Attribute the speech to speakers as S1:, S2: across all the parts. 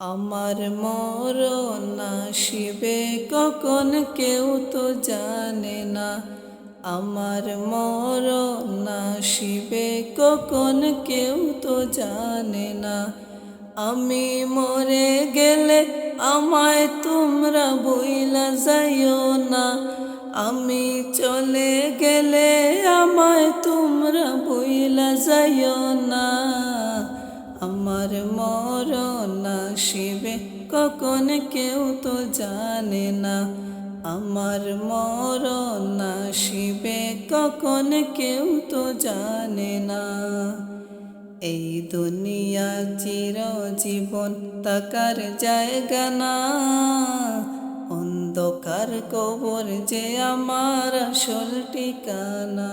S1: আমার মরণ আসিবে কখন কেউ তো জানে না। আমার মরণ আসিবে কখন কেউ তো জানে না। আমি মরে গেলে আমায় তোমরা বইলা যাইও না। আমি চলে গেলে আমায় তোমরা বইলা যাইও না। আমার মরণ আসিবে, কখন কেউ তো জানে না। আমার মরণ আসিবে, কখন কেউ তো জানে না। এই দুনিয়া চির জীবন তাকার জায়গা না। অন্ধকার কবর যে আমার আসল ঠিকানা।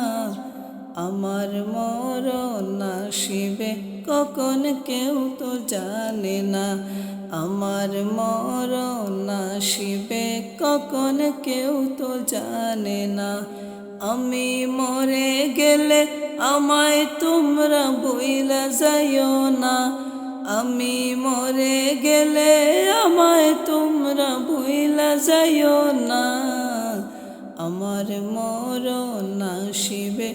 S1: আমার মরণ আসিবে, কখন কেউ তো জানে না। আমার মরণ আসিবে, কখন কেউ তো জানে না। আমি মরে গেলে আমায় তোমরা বইলা যাইও না। আমি মরে গেলে আমায় তোমরা বইলা যাইও না।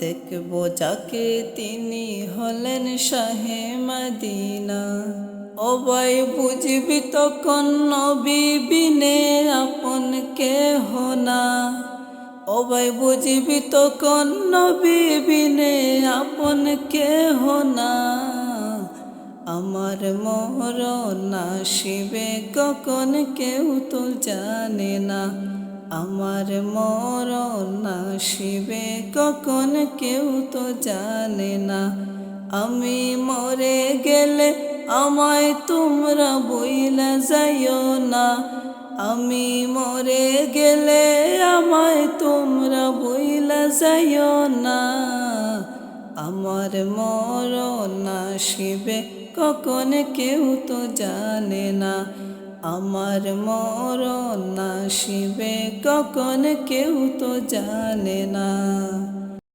S1: দেখব যাকে তিনি হলেন শাহে মদিনা। অবাই বুঝবি তখন নবী বিনে আপন কেহ না। অবাই বুঝবি তখন নবী বিনে আপন কেহ না। আমার মরণ আসিবে কখন কেউ তো জানে না। আমার মরণ আসিবে কখন কেউ তো জানে না। আমি মরে গেলে আমায় তোমরা বইলা যাইও না। আমি মরে গেলে আমায় তোমরা বইলা যাইও না। আমার মরণ আসিবে কখন কেউ তো জানে না। আমার মরণ আসিবে কখন কেউ তো জানে না।